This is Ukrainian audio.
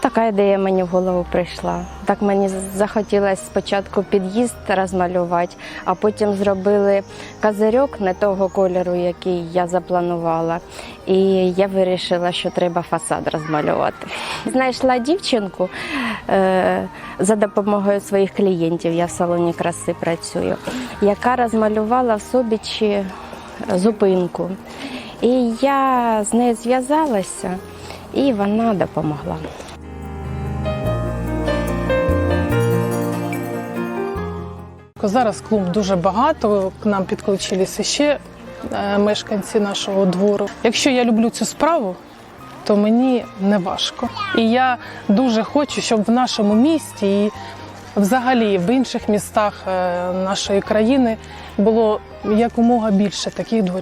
така ідея мені в голову прийшла. Так мені захотілося спочатку під'їзд розмалювати, а потім зробили козирьок не того кольору, який я запланувала. І я вирішила, що треба фасад розмалювати. Знайшла дівчинку е, за допомогою своїх клієнтів. Я в салоні краси працюю, яка розмалювала в Собічі зупинку. І я з нею зв'язалася, і вона допомогла. Зараз клумб дуже багато. К нам підключилися ще е, мешканці нашого двору. Якщо я люблю цю справу, то мені не важко. І я дуже хочу, щоб в нашому місті і взагалі в інших містах е, нашої країни було якомога більше таких дворів.